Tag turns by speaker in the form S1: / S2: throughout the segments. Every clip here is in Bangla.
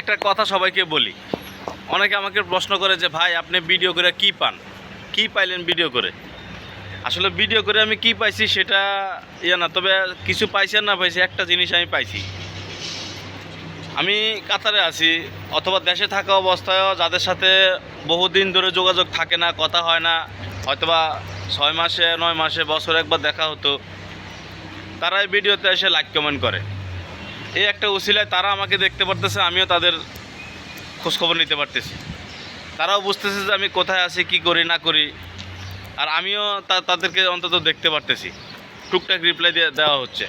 S1: একটা কথা সবাইকে বলি। অনেকে আমাকে প্রশ্ন করে যে, ভাই, আপনি ভিডিও করে কি পান? কি পাইলেন ভিডিও করে? আসলে ভিডিও করে আমি কি পাইছি সেটা ইয়ে না, তবে কিছু পাইছি আর না পাইছি, একটা জিনিস আমি পাইছি। আমি কাতারে আছি, অথবা দেশে থাকা অবস্থায়ও যাদের সাথে বহুদিন ধরে যোগাযোগ থাকে না, কথা হয় না, হয়তোবা ছয় মাসে, নয় মাসে, বছরে একবার দেখা হতো, তারাই ভিডিওতে এসে লাইক কমেন্ট করে। এই একটা উসিলায় তারা আমাকে দেখতে পারতেছে, আমিও তাদের খোঁজখবর নিতে পারতেছি। তারাও বুঝতেছে যে আমি কোথায় আছি, কি করি, না করি। আর আমিও তাদেরকে অন্তত দেখতে পারতেছি। টুকটাক রিপ্লাই দিয়ে দেওয়া হচ্ছে।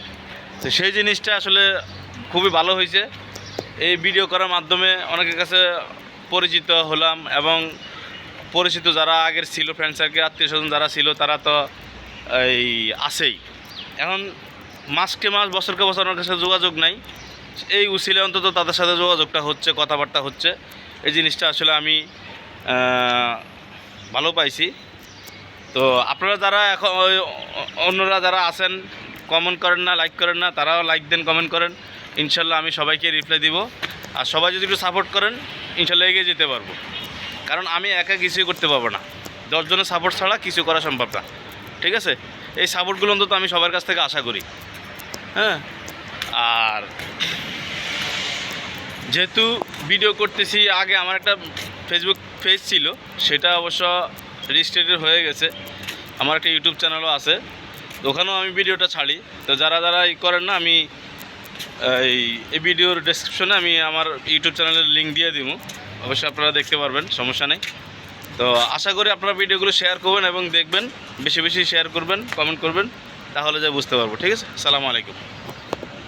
S1: তো সেই জিনিসটা আসলে খুবই ভালো হয়েছে। এই ভিডিও করার মাধ্যমে অনেকের কাছে পরিচিত হলাম এবং পরিচিত যারা আগের ছিল ফ্রেন্ড সার্কেল আত্মীয় স্বজন যারা ছিল, তারা তো এই আছেই। এখন মাসকে মাস, বছরকে বছর ওনার কাছে যোগাযোগ নাই। এই উসিলে অন্তত তাদের সাথে যোগাযোগটা হচ্ছে, কথাবার্তা হচ্ছে। এই জিনিসটা আসলে আমি ভালো পাইছি। তো আপনারা যারা এখন অন্যরা যারা আছেন কমেন্ট করেন না লাইক করেন না, তারাও লাইক দেন কমেন্ট করেন। ইনশাল্লাহ আমি সবাইকে রিপ্লাই দিব। আর সবাই যদি একটু সাপোর্ট করেন, ইনশাল্লাহ এগিয়ে যেতে পারব। কারণ আমি একা কিছুই করতে পারব না। দশজনের সাপোর্ট ছাড়া কিছু করা সম্ভব না। ঠিক আছে? এই সাপোর্টগুলো অন্তত আমি সবার কাছ থেকে আশা করি। হ্যাঁ। আর যেহেতু ভিডিও করতেছি, আগে আমার একটা ফেসবুক পেজ ছিল, সেটা অবশ্য রেজিস্ট্রেটেড হয়ে গেছে। আমার একটা ইউটিউব চ্যানেলও আছে, ওখানেও আমি ভিডিওটা ছাড়ি। তো যারা যারা ই করেন না, আমি এই এই ভিডিওর ডেসক্রিপশনে আমি আমার ইউটিউব চ্যানেলের লিঙ্ক দিয়ে দিব। অবশ্যই আপনারা দেখতে পারবেন, সমস্যা নেই। তো আশা করি আপনারা ভিডিওগুলো শেয়ার করবেন এবং দেখবেন, বেশি বেশি শেয়ার করবেন কমেন্ট করবেন। তাহলে যে বুঝতে পারব ঠিক আছে? সালামু আলাইকুম।